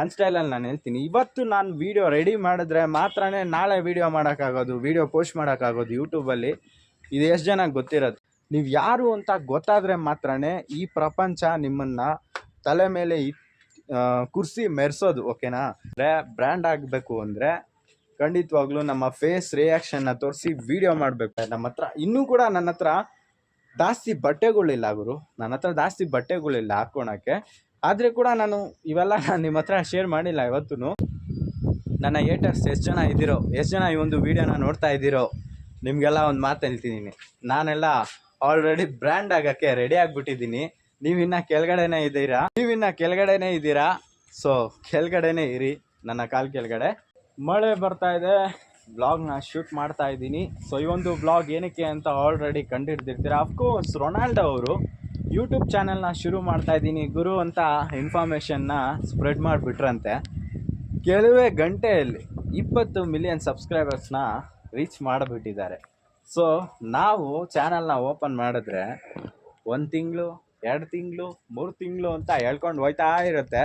ನನ್ನ ಸ್ಟೈಲಲ್ಲಿ ನಾನು ಹೇಳ್ತೀನಿ. ಇವತ್ತು ನಾನು ವೀಡಿಯೋ ರೆಡಿ ಮಾಡಿದ್ರೆ ಮಾತ್ರನೇ ನಾಳೆ ವೀಡಿಯೋ ಮಾಡೋಕ್ಕಾಗೋದು ವೀಡಿಯೋ ಪೋಸ್ಟ್ ಮಾಡೋಕ್ಕಾಗೋದು ಯೂಟ್ಯೂಬಲ್ಲಿ ಇದು ಎಷ್ಟು ಜನ ಗೊತ್ತಿರೋದು ನೀವು ಯಾರು ಅಂತ ಗೊತ್ತಾದರೆ ಮಾತ್ರನೇ ಈ ಪ್ರಪಂಚ ನಿಮ್ಮನ್ನು ತಲೆ ಮೇಲೆ ಕುರ್ಸಿ ಮೆರೆಸೋದು ಓಕೆನಾ ಅಂದರೆ ಬ್ರ್ಯಾಂಡ್ ಆಗಬೇಕು ಅಂದರೆ ಖಂಡಿತವಾಗ್ಲೂ ನಮ್ಮ ಫೇಸ್ ರಿಯಾಕ್ಷನ್ನ ತೋರಿಸಿ ವಿಡಿಯೋ ಮಾಡಬೇಕು. ನಮ್ಮ ಹತ್ರ, ಇನ್ನೂ ಕೂಡ ನನ್ನ ಹತ್ರ ಜಾಸ್ತಿ ಬಟ್ಟೆಗಳಿಲ್ಲ ಗುರು. ನನ್ನ ಹತ್ರ ಜಾಸ್ತಿ ಬಟ್ಟೆಗಳಿಲ್ಲ ಹಾಕ್ಕೊಳಕ್ಕೆ ಆದರೆ ಕೂಡ ನಾನು ಇವೆಲ್ಲ ನಾನು ನಿಮ್ಮ ಹತ್ರ ಶೇರ್ ಮಾಡಿಲ್ಲ ಇವತ್ತೂ ನನ್ನ ಏಟರ್ಸ್ ಎಷ್ಟು ಜನ ಇದ್ದೀರೋ, ಎಷ್ಟು ಜನ ಈ ಒಂದು ವಿಡಿಯೋನ ನೋಡ್ತಾ ಇದ್ದೀರೋ, ನಿಮಗೆಲ್ಲ ಒಂದು ಮಾತು ಹೇಳ್ತಿದ್ದೀನಿ. ನಾನೆಲ್ಲ ಆಲ್ರೆಡಿ ಬ್ರ್ಯಾಂಡ್ ಆಗೋಕ್ಕೆ ರೆಡಿ ಆಗಿಬಿಟ್ಟಿದ್ದೀನಿ. ನೀವಿನ್ನ ಕೆಳಗಡೆನೇ ಇದ್ದೀರಾ? ನೀವಿನ್ನ ಕೆಳಗಡೆನೇ ಇದ್ದೀರಾ? ಸೊ ಕೆಳಗಡೆನೇ ಇರಿ, ನನ್ನ ಕಾಲು ಕೆಳಗಡೆ. ಮಳೆ ಬರ್ತಾ ಇದೆ. ಬ್ಲಾಗ್ನ ಶೂಟ್ ಮಾಡ್ತಾ ಇದ್ದೀನಿ. ಸೊ ಈ ಒಂದು ಬ್ಲಾಗ್ ಏನಕ್ಕೆ ಅಂತ ಆಲ್ರೆಡಿ ಕಂಡುಹಿಡ್ದಿರ್ತೀರ ಅಫ್ಕೋರ್ಸ್ ರೊನಾಲ್ಡೋ ಅವರು. ಯೂಟ್ಯೂಬ್ ಚಾನೆಲ್ನ ಶುರು ಮಾಡ್ತಾ ಇದ್ದೀನಿ. ಗುರು ಅಂತ ಇನ್ಫಾರ್ಮೇಷನ್ನ ಸ್ಪ್ರೆಡ್ ಮಾಡಿಬಿಟ್ರಂತೆ. ಕೆಲವೇ ಗಂಟೆಯಲ್ಲಿ ಇಪ್ಪತ್ತು ಮಿಲಿಯನ್ ಸಬ್ಸ್ಕ್ರೈಬರ್ಸ್ನ ರೀಚ್ ಮಾಡಿಬಿಟ್ಟಿದ್ದಾರೆ. ಸೊ ನಾವು ಚಾನಲ್ನ ಓಪನ್ ಮಾಡಿದ್ರೆ ಒಂದು ತಿಂಗಳು, ಎರಡು ತಿಂಗಳು, ಮೂರು ತಿಂಗಳು ಅಂತ ಹೇಳ್ಕೊಂಡು ಹೋಯ್ತಾ ಇರುತ್ತೆ.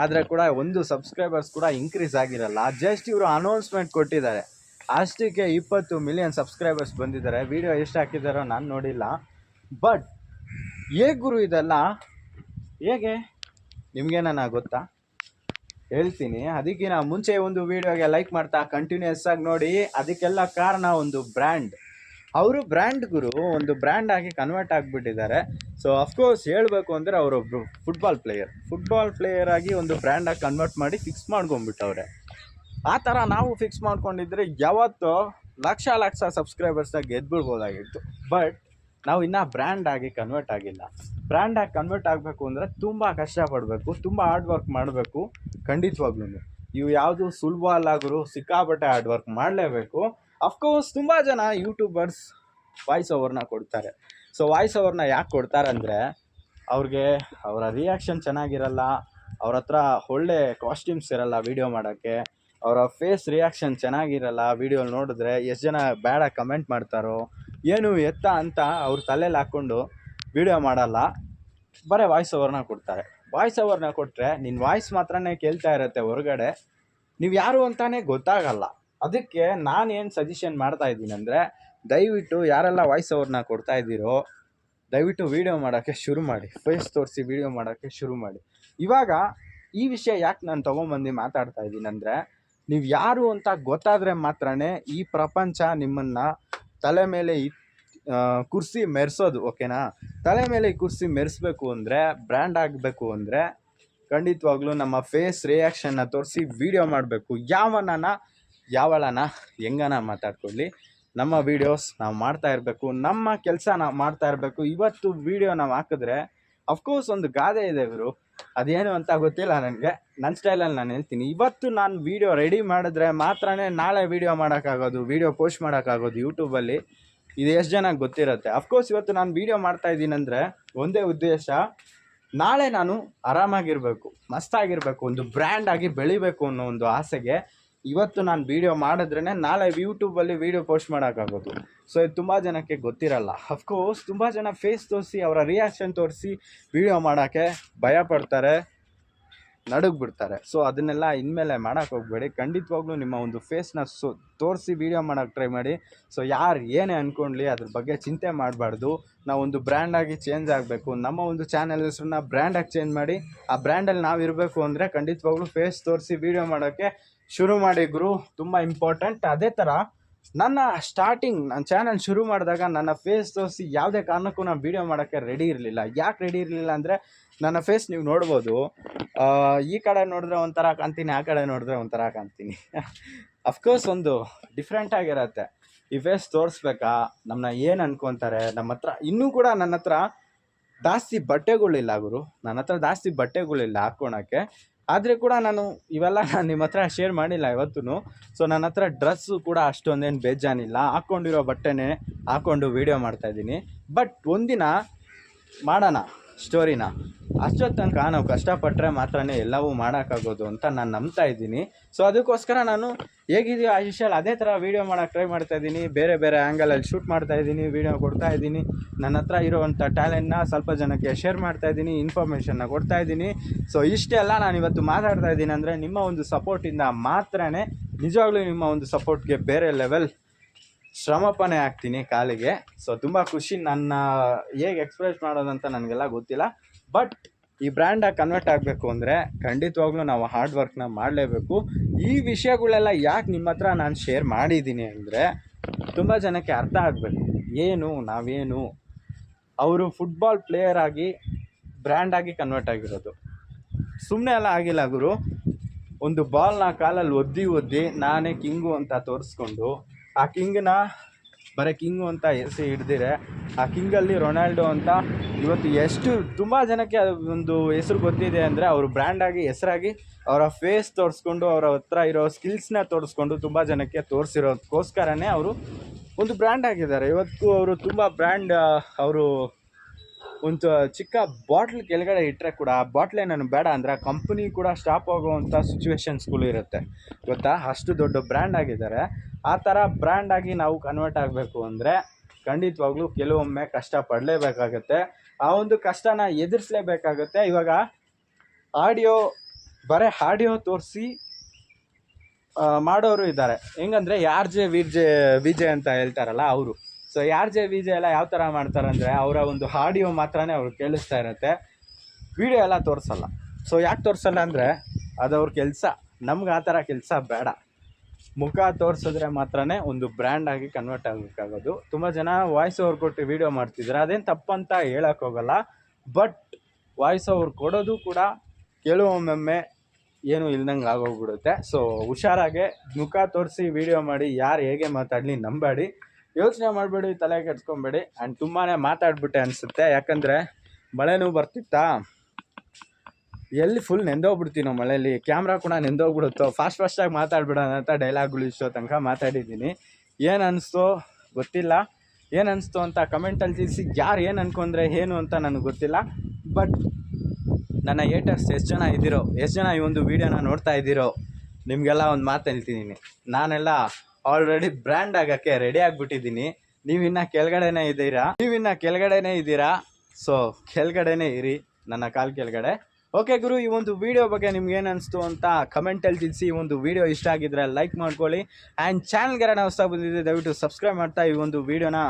ಆದರೆ ಕೂಡ ಒಂದು ಸಬ್ಸ್ಕ್ರೈಬರ್ಸ್ ಕೂಡ ಇನ್ಕ್ರೀಸ್ ಆಗಿರಲ್ಲ. ಜಸ್ಟ್ ಇವರು ಅನೌನ್ಸ್ಮೆಂಟ್ ಕೊಟ್ಟಿದ್ದಾರೆ. ಅಷ್ಟಕ್ಕೆ ಇಪ್ಪತ್ತು ಮಿಲಿಯನ್ ಸಬ್ಸ್ಕ್ರೈಬರ್ಸ್ ಬಂದಿದ್ದಾರೆ. ವಿಡಿಯೋ ಎಷ್ಟು ಹಾಕಿದ್ದಾರೋ ನಾನು ನೋಡಿಲ್ಲ. ಬಟ್ ಹೇಗೆ ಗುರು ಇದೆಲ್ಲ? ಹೇಗೆ? ನಿಮಗೇನ ಗೊತ್ತಾ? ಹೇಳ್ತೀನಿ. ಅದಕ್ಕಿಂತ ಮುಂಚೆ ಒಂದು ವಿಡಿಯೋಗೆ ಲೈಕ್ ಮಾಡ್ತಾ ಕಂಟಿನ್ಯೂಸ್ ಆಗಿ ನೋಡಿ, ಅದಕ್ಕೆಲ್ಲ ಕಾರಣ ಒಂದು ಬ್ರ್ಯಾಂಡ್ ಅವರು ಬ್ರ್ಯಾಂಡ್ ಗುರು, ಒಂದು ಬ್ರ್ಯಾಂಡ್ ಆಗಿ ಕನ್ವರ್ಟ್ ಆಗಿಬಿಟ್ಟಿದ್ದಾರೆ. ಸೊ ಅಫ್ಕೋರ್ಸ್ ಹೇಳಬೇಕು ಅಂದರೆ ಅವರೊಬ್ಬರು ಫುಟ್ಬಾಲ್ ಪ್ಲೇಯರ್ ಫುಟ್ಬಾಲ್ ಪ್ಲೇಯರ್ ಆಗಿ ಒಂದು ಬ್ರ್ಯಾಂಡಾಗಿ ಕನ್ವರ್ಟ್ ಮಾಡಿ ಫಿಕ್ಸ್ ಮಾಡ್ಕೊಂಡ್ಬಿಟ್ಟವ್ರೆ. ಆ ಥರ ನಾವು ಫಿಕ್ಸ್ ಮಾಡ್ಕೊಂಡಿದ್ರೆ ಯಾವತ್ತೋ ಲಕ್ಷ ಲಕ್ಷ ಸಬ್ಸ್ಕ್ರೈಬರ್ಸ್ನ ಗೆದ್ಬಿಡ್ಬೋದಾಗಿತ್ತು. ಬಟ್ ನಾವು ಇನ್ನೂ ಬ್ರ್ಯಾಂಡ್ ಆಗಿ ಕನ್ವರ್ಟ್ ಆಗಿಲ್ಲ. ಬ್ರ್ಯಾಂಡ್ ಆಗಿ ಕನ್ವರ್ಟ್ ಆಗಬೇಕು ಅಂದರೆ ತುಂಬ ಕಷ್ಟಪಡಬೇಕು, ತುಂಬ ಹಾರ್ಡ್ ವರ್ಕ್ ಮಾಡಬೇಕು ಖಂಡಿತವಾಗ್ಲೂ ಇವು ಯಾವುದು ಸುಲಭ ಅಲ್ಲ ಸಿಕ್ಕಾಪಟ್ಟೆ ಹಾರ್ಡ್ ವರ್ಕ್ ಮಾಡಲೇಬೇಕು. ಅಫ್ಕೋರ್ಸ್ ತುಂಬ ಜನ ಯೂಟ್ಯೂಬರ್ಸ್ ವಾಯ್ಸ್ ಓವರ್ನ ಕೊಡ್ತಾರೆ. ಸೊ ವಾಯ್ಸ್ ಓವರ್ನ ಯಾಕೆ ಕೊಡ್ತಾರಂದರೆ, ಅವ್ರಿಗೆ ಅವರ ರಿಯಾಕ್ಷನ್ ಚೆನ್ನಾಗಿರಲ್ಲ, ಅವ್ರ ಹತ್ರ ಒಳ್ಳೆ ಕಾಸ್ಟ್ಯೂಮ್ಸ್ ಇರಲ್ಲ ವೀಡಿಯೋ ಮಾಡೋಕ್ಕೆ, ಅವರ ಫೇಸ್ ರಿಯಾಕ್ಷನ್ ಚೆನ್ನಾಗಿರಲ್ಲ ವೀಡಿಯೋ ನೋಡಿದ್ರೆ ಎಷ್ಟು ಜನ ಬೇಡ ಕಮೆಂಟ್ ಮಾಡ್ತಾರೋ ಏನು ಎತ್ತ ಅಂತ ಅವ್ರ ತಲೆಯಲ್ಲಿ ಹಾಕ್ಕೊಂಡು ವೀಡಿಯೋ ಮಾಡಲ್ಲ. ಬರೀ ವಾಯ್ಸ್ ಓವರ್ನ ಕೊಡ್ತಾರೆ. ವಾಯ್ಸ್ ಓವರ್ನ ಕೊಟ್ಟರೆ ನಿನ್ನ ವಾಯ್ಸ್ ಮಾತ್ರನೇ ಕೇಳ್ತಾ ಇರುತ್ತೆ ಹೊರಗಡೆ. ನೀವು ಯಾರು ಅಂತಲೇ ಗೊತ್ತಾಗಲ್ಲ. ಅದಕ್ಕೆ ನಾನು ಏನು ಸಜೆಷನ್ ಮಾಡ್ತಾ ಇದ್ದೀನಿ ಅಂದರೆ, ದಯವಿಟ್ಟು ಯಾರೆಲ್ಲ ವಾಯ್ಸ್ ಓವರ್ನ ಕೊಡ್ತಾ ಇದ್ದೀರೋ, ದಯವಿಟ್ಟು ವೀಡಿಯೋ ಮಾಡೋಕ್ಕೆ ಶುರು ಮಾಡಿ. ಫೇಸ್ ತೋರಿಸಿ ವೀಡಿಯೋ ಮಾಡೋಕ್ಕೆ ಶುರು ಮಾಡಿ. ಇವಾಗ ಈ ವಿಷಯ ಯಾಕೆ ನಾನು ತೊಗೊಂಬಂದು ಮಾತಾಡ್ತಾ ಇದ್ದೀನಿ ಅಂದರೆ, ನೀವು ಯಾರು ಅಂತ ಗೊತ್ತಾದರೆ ಮಾತ್ರನೇ ಈ ಪ್ರಪಂಚ ನಿಮ್ಮನ್ನು ತಲೆ ಮೇಲೆ ಇ ಕುರ್ಸಿ ಮೆರೆಸೋದು ಓಕೆನಾ ತಲೆ ಮೇಲೆ ಕುರ್ಸಿ ಮೆರೆಸ್ಬೇಕು ಅಂದರೆ ಬ್ರ್ಯಾಂಡ್ ಆಗಬೇಕು ಅಂದರೆ, ಖಂಡಿತವಾಗ್ಲೂ ನಮ್ಮ ಫೇಸ್ ರಿಯಾಕ್ಷನ್ನ ತೋರಿಸಿ ವೀಡಿಯೋ ಮಾಡಬೇಕು. ಯಾವನ ಯಾವಳನ? ಹೆಂಗನ ಮಾತಾಡ್ಕೊಳ್ಳಿ. ನಮ್ಮ ವೀಡಿಯೋಸ್ ನಾವು ಮಾಡ್ತಾ ಇರಬೇಕು. ನಮ್ಮ ಕೆಲಸ ನಾವು ಮಾಡ್ತಾ ಇರಬೇಕು. ಇವತ್ತು ವೀಡಿಯೋ ನಾವು ಹಾಕಿದ್ರೆ ಅಫ್ಕೋರ್ಸ್ ಒಂದು ಗಾದೆ ಇದೆ ಇವರು ಅದೇನು ಅಂತ ಗೊತ್ತಿಲ್ಲ ನನಗೆ. ನನ್ನ ಸ್ಟೈಲಲ್ಲಿ ನಾನು ಹೇಳ್ತೀನಿ. ಇವತ್ತು ನಾನು ವೀಡಿಯೋ ರೆಡಿ ಮಾಡಿದ್ರೆ ಮಾತ್ರನೇ ನಾಳೆ ವೀಡಿಯೋ ಮಾಡೋಕ್ಕಾಗೋದು ವೀಡಿಯೋ ಪೋಸ್ಟ್ ಮಾಡೋಕ್ಕಾಗೋದು ಯೂಟ್ಯೂಬಲ್ಲಿ ಇದು ಎಷ್ಟು ಜನಕ್ಕೆ ಗೊತ್ತಿರುತ್ತೆ? ಅಫ್ಕೋರ್ಸ್ ಇವತ್ತು ನಾನು ವೀಡಿಯೋ ಮಾಡ್ತಾ ಅಂದರೆ ಒಂದೇ ಉದ್ದೇಶ, ನಾಳೆ ನಾನು ಆರಾಮಾಗಿರಬೇಕು, ಮಸ್ತಾಗಿರಬೇಕು, ಒಂದು ಬ್ರ್ಯಾಂಡ್ ಆಗಿ ಬೆಳಿಬೇಕು ಅನ್ನೋ ಒಂದು ಆಸೆಗೆ ಇವತ್ತು ನಾನು ವೀಡಿಯೋ ಮಾಡಿದ್ರೇ ನಾಳೆ ಯೂಟ್ಯೂಬಲ್ಲಿ ವೀಡಿಯೋ ಪೋಸ್ಟ್ ಮಾಡೋಕ್ಕಾಗೋದು. ಸೊ ಇದು ತುಂಬ ಜನಕ್ಕೆ ಗೊತ್ತಿರಲ್ಲ. ಅಫ್ಕೋರ್ಸ್ ತುಂಬ ಜನ ಫೇಸ್ ತೋರಿಸಿ, ಅವರ ರಿಯಾಕ್ಷನ್ ತೋರಿಸಿ ವೀಡಿಯೋ ಮಾಡೋಕ್ಕೆ ಭಯ ಪಡ್ತಾರೆ ನಡುಗ್ ಬಿಡ್ತಾರೆ ಸೊ ಅದನ್ನೆಲ್ಲ ಇನ್ಮೇಲೆ ಮಾಡೋಕ್ಕೆ ಹೋಗಬೇಡಿ. ಖಂಡಿತವಾಗ್ಲೂ ನಿಮ್ಮ ಒಂದು ಫೇಸ್ನ ಸೊ, ತೋರಿಸಿ ವೀಡಿಯೋ ಮಾಡೋಕ್ಕೆ ಟ್ರೈ ಮಾಡಿ. ಸೊ ಯಾರು ಏನೇ ಅಂದ್ಕೊಂಡ್ಲಿ ಅದ್ರ ಬಗ್ಗೆ ಚಿಂತೆ ಮಾಡಬಾರ್ದು. ನಾವು ಒಂದು ಬ್ರ್ಯಾಂಡಾಗಿ ಚೇಂಜ್ ಆಗಬೇಕು. ನಮ್ಮ ಒಂದು ಚಾನೆಲ್ ಹೆಸರನ್ನ ಬ್ರ್ಯಾಂಡಾಗಿ ಚೇಂಜ್ ಮಾಡಿ, ಆ ಬ್ರ್ಯಾಂಡಲ್ಲಿ ನಾವು ಇರಬೇಕು ಅಂದರೆ ಖಂಡಿತವಾಗ್ಲೂ ಫೇಸ್ ತೋರಿಸಿ ವೀಡಿಯೋ ಮಾಡೋಕ್ಕೆ ಶುರು ಮಾಡಿ ಗುರು, ತುಂಬ ಇಂಪಾರ್ಟೆಂಟ್ ಅದೇ ಥರ ನನ್ನ ಸ್ಟಾರ್ಟಿಂಗ್ ನನ್ನ ಚಾನಲ್ ಶುರು ಮಾಡಿದಾಗ ನನ್ನ ಫೇಸ್ ತೋರಿಸಿ ಯಾವುದೇ ಕಾರಣಕ್ಕೂ ನಾನು ವೀಡಿಯೋ ಮಾಡೋಕ್ಕೆ ರೆಡಿ ಇರಲಿಲ್ಲ. ಯಾಕೆ ರೆಡಿ ಇರಲಿಲ್ಲ ಅಂದರೆ ನನ್ನ ಫೇಸ್ ನೀವು ನೋಡ್ಬೋದು. ಈ ಕಡೆ ನೋಡಿದ್ರೆ ಒಂಥರ ಕಾಣ್ತೀನಿ, ಆ ಕಡೆ ನೋಡಿದ್ರೆ ಒಂಥರ ಕಾಣ್ತೀನಿ. ಅಫ್ಕೋರ್ಸ್ ಒಂದು ಡಿಫ್ರೆಂಟ್ ಆಗಿರತ್ತೆ. ಈ ಫೇಸ್ ತೋರಿಸ್ಬೇಕಾ? ನಮ್ಮನ್ನ ಏನು ಅನ್ಕೊತಾರೆ? ನಮ್ಮ ಹತ್ರ ಇನ್ನೂ ಕೂಡ ನನ್ನ ಹತ್ರ ಜಾಸ್ತಿ ಬಟ್ಟೆಗಳಿಲ್ಲ ಗುರು. ನನ್ನ ಹತ್ರ ಜಾಸ್ತಿ ಬಟ್ಟೆಗಳಿಲ್ಲ ಹಾಕ್ಕೊಳಕ್ಕೆ. ಆದರೆ ಕೂಡ ನಾನು ಇವೆಲ್ಲ ನಾನು ನಿಮ್ಮ ಹತ್ರ ಶೇರ್ ಮಾಡಿಲ್ಲ ಇವತ್ತೂ ಸೊ ನನ್ನ ಹತ್ರ ಡ್ರೆಸ್ಸು ಕೂಡ ಅಷ್ಟೊಂದೇನು ಬೇಜಾನಿಲ್ಲ. ಹಾಕ್ಕೊಂಡಿರೋ ಬಟ್ಟೆನೇ ಹಾಕ್ಕೊಂಡು ವೀಡಿಯೋ ಮಾಡ್ತಾಯಿದ್ದೀನಿ ಬಟ್ ಒಂದಿನ ಮಾಡೋಣ ಸ್ಟೋರಿನ ಅಷ್ಟೊತ್ತು ತನಕ ನಾವು ಕಷ್ಟಪಟ್ಟರೆ ಮಾತ್ರನೇ ಎಲ್ಲವೂ ಮಾಡೋಕ್ಕಾಗೋದು ಅಂತ ನಾನು ನಂಬ್ತಾ ಇದ್ದೀನಿ. ಸೊ ಅದಕ್ಕೋಸ್ಕರ ನಾನು ಹೇಗಿದೆಯೋ ಆಯುಷಲ್ ಅದೇ ಥರ ವೀಡಿಯೋ ಮಾಡೋಕ್ಕೆ ಟ್ರೈ ಮಾಡ್ತಾ ಇದ್ದೀನಿ. ಬೇರೆ ಬೇರೆ ಆ್ಯಂಗಲಲ್ಲಿ ಶೂಟ್ ಮಾಡ್ತಾ ಇದ್ದೀನಿ ವೀಡಿಯೋ ಕೊಡ್ತಾ ಇದ್ದೀನಿ. ನನ್ನ ಹತ್ರ ಇರುವಂಥ ಟ್ಯಾಲೆಂಟ್ನ ಸ್ವಲ್ಪ ಜನಕ್ಕೆ ಶೇರ್ ಮಾಡ್ತಾ ಇದ್ದೀನಿ ಇನ್ಫಾರ್ಮೇಷನ್ನ ಕೊಡ್ತಾ ಇದ್ದೀನಿ. ಸೊ ಇಷ್ಟೆಲ್ಲ ನಾನು ಇವತ್ತು ಮಾತಾಡ್ತಾ ಇದ್ದೀನಿ ಅಂದರೆ ನಿಮ್ಮ ಒಂದು ಸಪೋರ್ಟಿಂದ ಮಾತ್ರನೇ ನಿಜವಾಗ್ಲೂ ನಿಮ್ಮ ಒಂದು ಸಪೋರ್ಟ್ಗೆ ಬೇರೆ ಲೆವೆಲ್ ಶ್ರಮಪಣೆ ಆಗ್ತೀನಿ ಕಾಲಿಗೆ. ಸೊ ತುಂಬ ಖುಷಿ ನನ್ನ ಹೇಗೆ ಎಕ್ಸ್ಪ್ರೆಸ್ ಮಾಡೋದಂತ ನನಗೆಲ್ಲ ಗೊತ್ತಿಲ್ಲ. ಬಟ್ ಈ ಬ್ರ್ಯಾಂಡಾಗಿ ಕನ್ವರ್ಟ್ ಆಗಬೇಕು ಅಂದರೆ ಖಂಡಿತವಾಗ್ಲೂ ನಾವು ಹಾರ್ಡ್ ವರ್ಕ್ನ ಮಾಡಲೇಬೇಕು. ಈ ವಿಷಯಗಳೆಲ್ಲ ಯಾಕೆ ನಿಮ್ಮ ಹತ್ರ ನಾನು ಶೇರ್ ಮಾಡಿದ್ದೀನಿ ಅಂದರೆ ತುಂಬ ಜನಕ್ಕೆ ಅರ್ಥ ಆಗಬೇಕು. ಏನು, ನಾವೇನು? ಅವರು ಫುಟ್ಬಾಲ್ ಪ್ಲೇಯರ್ ಆಗಿ ಬ್ರ್ಯಾಂಡ್ ಆಗಿ ಕನ್ವರ್ಟ್ ಆಗಿರೋದು. ಸುಮ್ಮನೆ ಎಲ್ಲ ಆಗಿಲ್ಲ ಗುರು. ಒಂದು ಬಾಲ್ನ ಕಾಲಲ್ಲಿ ಒದ್ದಿ ಒದ್ದಿ ನಾನೇ ಕಿಂಗು ಅಂತ ತೋರಿಸ್ಕೊಂಡು ಆ ಕಿಂಗ್ನ ಬರೀ ಕಿಂಗು ಅಂತ ಹೆಸರು ಹಿಡ್ದಿರೆ, ಆ ಕಿಂಗಲ್ಲಿ ರೊನಾಲ್ಡೋ ಅಂತ ಇವತ್ತು ಎಷ್ಟು ತುಂಬ ಜನಕ್ಕೆ ಒಂದು ಹೆಸರು ಗೊತ್ತಿದೆ ಅಂದರೆ ಅವರು ಬ್ರ್ಯಾಂಡಾಗಿ ಹೆಸರಾಗಿ ಅವರ ಫೇಸ್ ತೋರಿಸ್ಕೊಂಡು ಅವರ ಹತ್ರ ಇರೋ ಸ್ಕಿಲ್ಸ್ನ ತೋರಿಸ್ಕೊಂಡು ತುಂಬ ಜನಕ್ಕೆ ತೋರಿಸಿರೋದಕ್ಕೋಸ್ಕರನೇ ಅವರು ಒಂದು ಬ್ರ್ಯಾಂಡ್ ಆಗಿದ್ದಾರೆ. ಇವತ್ತು ಅವರು ತುಂಬ ಬ್ರ್ಯಾಂಡ್ ಅವರು ಒಂದು ಚಿಕ್ಕ ಬಾಟ್ಲ್ ಕೆಳಗಡೆ ಇಟ್ಟರೆ ಕೂಡ ಆ ಬಾಟ್ಲೇ ನಾನು ಬೇಡ ಅಂದರೆ ಕಂಪ್ನಿ ಕೂಡ ಸ್ಟಾಪ್ ಆಗುವಂಥ ಸಿಚುವೇಶನ್ಸ್ಗಳು ಇರುತ್ತೆ. ಗೊತ್ತಾ? ಅಷ್ಟು ದೊಡ್ಡ ಬ್ರ್ಯಾಂಡ್ ಆಗಿದ್ದಾರೆ. ಆ ಥರ ಬ್ರ್ಯಾಂಡಾಗಿ ನಾವು ಕನ್ವರ್ಟ್ ಆಗಬೇಕು ಅಂದರೆ ಖಂಡಿತವಾಗ್ಲೂ ಕೆಲವೊಮ್ಮೆ ಕಷ್ಟ ಪಡಲೇಬೇಕಾಗತ್ತೆ. ಆ ಒಂದು ಕಷ್ಟನ ಎದುರಿಸಲೇಬೇಕಾಗತ್ತೆ. ಇವಾಗ ಆಡಿಯೋ ಬರೀ ಆಡಿಯೋ ತೋರಿಸಿ ಮಾಡೋರು ಇದ್ದಾರೆ. ಹೆಂಗಂದ್ರೆ ಯಾರ್ ಜೆ ವಿಜೆ ಜೆ ವಿಜಯ್ ಅಂತ ಹೇಳ್ತಾರಲ್ಲ ಅವರು. ಸೊ ಯಾರ್ ಜೆ ವಿಜಯ್ ಎಲ್ಲ ಯಾವ ಥರ ಮಾಡ್ತಾರಂದ್ರೆ ಅವರ ಒಂದು ಆಡಿಯೋ ಮಾತ್ರನೇ ಅವ್ರು ಕೇಳಿಸ್ತಾ ಇರುತ್ತೆ. ವಿಡಿಯೋ ಎಲ್ಲ ತೋರಿಸಲ್ಲ. ಸೊ ಯಾಕೆ ತೋರಿಸಲ್ಲ ಅಂದರೆ ಅದು ಅವ್ರ ಕೆಲಸ. ನಮ್ಗೆ ಆ ಥರ ಕೆಲಸ ಬೇಡ. ಮುಖ ತೋರಿಸಿದ್ರೆ ಮಾತ್ರನೇ ಒಂದು ಬ್ರ್ಯಾಂಡ್ ಆಗಿ ಕನ್ವರ್ಟ್ ಆಗಬೇಕಾಗೋದು. ತುಂಬ ಜನ ವಾಯ್ಸ್ ಓವರ್ ಕೊಟ್ಟು ವೀಡಿಯೋ ಮಾಡ್ತಿದ್ದಾರೆ ಅದೇನು ತಪ್ಪಂತ ಹೇಳೋಕ್ಕೋಗಲ್ಲ ಬಟ್ ವಾಯ್ಸ್ ಓವರ್ ಕೊಡೋದು ಕೂಡ ಕೆಲವೊಮ್ಮೊಮ್ಮೆ ಏನು ಇಲ್ದಂಗೆ ಆಗೋಗ್ಬಿಡುತ್ತೆ. ಸೊ ಹುಷಾರಾಗೆ ಮುಖ ತೋರಿಸಿ ವಿಡಿಯೋ ಮಾಡಿ, ಯಾರು ಹೇಗೆ ಮಾತಾಡಲಿ ನಂಬೇಡಿ. ಯೋಚನೆ ಮಾಡಬೇಡಿ, ತಲೆ ಕೆಡ್ಸ್ಕೊಬೇಡಿ. ಆ್ಯಂಡ್ ತುಂಬಾ ಮಾತಾಡ್ಬಿಟ್ಟೆ ಅನಿಸುತ್ತೆ. ಯಾಕಂದರೆ ಮಳೆನೂ ಬರ್ತಿತ್ತಾ? ಎಲ್ಲಿ ಫುಲ್ ನೆಂದೋಗ್ಬಿಡ್ತೀನೋ ಮಳೆಯಲ್ಲಿ ಕ್ಯಾಮ್ರಾ ಕೂಡ ನೆಂದೋಗ್ಬಿಡುತ್ತೋ. ಫಾಸ್ಟ್ ಫಾಸ್ಟಾಗಿ ಮಾತಾಡ್ಬಿಡೋಣ ಅಂತ ಡೈಲಾಗ್ಗಳು ಇಷ್ಟೋ ತನಕ ಮಾತಾಡಿದ್ದೀನಿ. ಏನು ಅನಿಸ್ತೋ? ಗೊತ್ತಿಲ್ಲ. ಏನು ಅನಿಸ್ತು ಅಂತ ಕಮೆಂಟಲ್ಲಿ ತಿಳಿಸಿ. ಯಾರು ಏನು ಅನ್ಕೊಂಡ್ರೆ ಏನು ಅಂತ ನನಗೆ ಗೊತ್ತಿಲ್ಲ. ಬಟ್ ನನ್ನ ಏಟರ್ಸ್ ಎಷ್ಟು ಜನ ಇದ್ದೀರೋ, ಎಷ್ಟು ಜನ ಈ ಒಂದು ವೀಡಿಯೋನ ನೋಡ್ತಾ ಇದ್ದೀರೋ, ನಿಮಗೆಲ್ಲ ಒಂದು ಮಾತು ಹೇಳ್ತಿದ್ದೀನಿ. ನಾನೆಲ್ಲ ಆಲ್ರೆಡಿ ಬ್ರ್ಯಾಂಡ್ ಆಗೋಕ್ಕೆ ರೆಡಿ ಆಗಿಬಿಟ್ಟಿದ್ದೀನಿ. ನೀವಿನ್ನು ಕೆಳಗಡೆನೇ ಇದ್ದೀರಾ ನೀವಿನ್ನು ಕೆಳಗಡೆನೇ ಇದ್ದೀರಾ ಸೊ ಕೆಳಗಡೆನೇ ಇರಿ. ನನ್ನ ಕಾಲು ಕೆಳಗಡೆ. ಓಕೆ ಗುರು ಈ ಒಂದು ವಿಡಿಯೋ ಬಗ್ಗೆ ನಿಮ್ಗೆ ಏನು ಅನಿಸ್ತು ಅಂತ ಕಮೆಂಟಲ್ಲಿ ತಿಳಿಸಿ. ಈ ಒಂದು ವಿಡಿಯೋ ಇಷ್ಟ ಆಗಿದ್ರೆ ಲೈಕ್ ಮಾಡ್ಕೊಳ್ಳಿ. ಆ್ಯಂಡ್ ಚಾನಲ್ಗೆ ನಾವು ಹೊಸ ಬಂದಿದ್ದೆ ದಯವಿಟ್ಟು ಸಬ್ಸ್ಕ್ರೈಬ್ ಮಾಡ್ತಾ ಈ ಒಂದು ವಿಡಿಯೋನ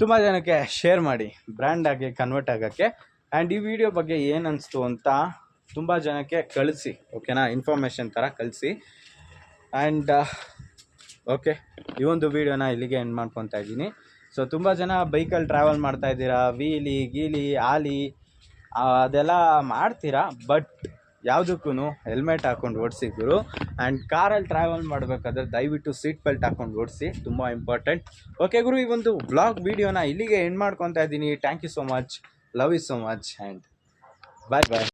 ತುಂಬ ಜನಕ್ಕೆ ಶೇರ್ ಮಾಡಿ ಬ್ರ್ಯಾಂಡ್ ಆಗಿ ಕನ್ವರ್ಟ್ ಆಗೋಕ್ಕೆ. ಆ್ಯಂಡ್ ಈ ವಿಡಿಯೋ ಬಗ್ಗೆ ಏನು ಅನಿಸ್ತು ಅಂತ ತುಂಬ ಜನಕ್ಕೆ ಕಳಿಸಿ ಓಕೆನಾ ಇನ್ಫಾರ್ಮೇಷನ್ ಥರ ಕಳಿಸಿ. ಆ್ಯಂಡ್ ಓಕೆ ಈ ಒಂದು ವಿಡಿಯೋನ ಇಲ್ಲಿಗೆ ಎಂಡ್ ಮಾಡ್ಕೊತಾ ಇದ್ದೀನಿ. ಸೊ ತುಂಬ ಜನ ಬೈಕಲ್ಲಿ ಟ್ರಾವೆಲ್ ಮಾಡ್ತಾ ಇದ್ದೀರಾ. ವೀಲಿ ಗೀಲಿ ಆಲಿ ಅದೆಲ್ಲ ಮಾಡ್ತೀರಾ? ಬಟ್ ಯಾವುದಕ್ಕೂ ಹೆಲ್ಮೆಟ್ ಹಾಕೊಂಡು ಓಡಿಸಿದ್ರು ಆ್ಯಂಡ್ ಕಾರಲ್ಲಿ ಟ್ರಾವೆಲ್ ಮಾಡಬೇಕಾದ್ರೆ ದಯವಿಟ್ಟು ಸೀಟ್ ಬೆಲ್ಟ್ ಹಾಕೊಂಡು ಓಡಿಸಿ. ತುಂಬ ಇಂಪಾರ್ಟೆಂಟ್ ಓಕೆ ಗುರು, ಈ ಒಂದು ಬ್ಲಾಗ್ ವೀಡಿಯೋನ ಇಲ್ಲಿಗೆ ಎಂಡ್ ಮಾಡ್ಕೊತಾ ಇದ್ದೀನಿ. Thank you so much love you so much and bye bye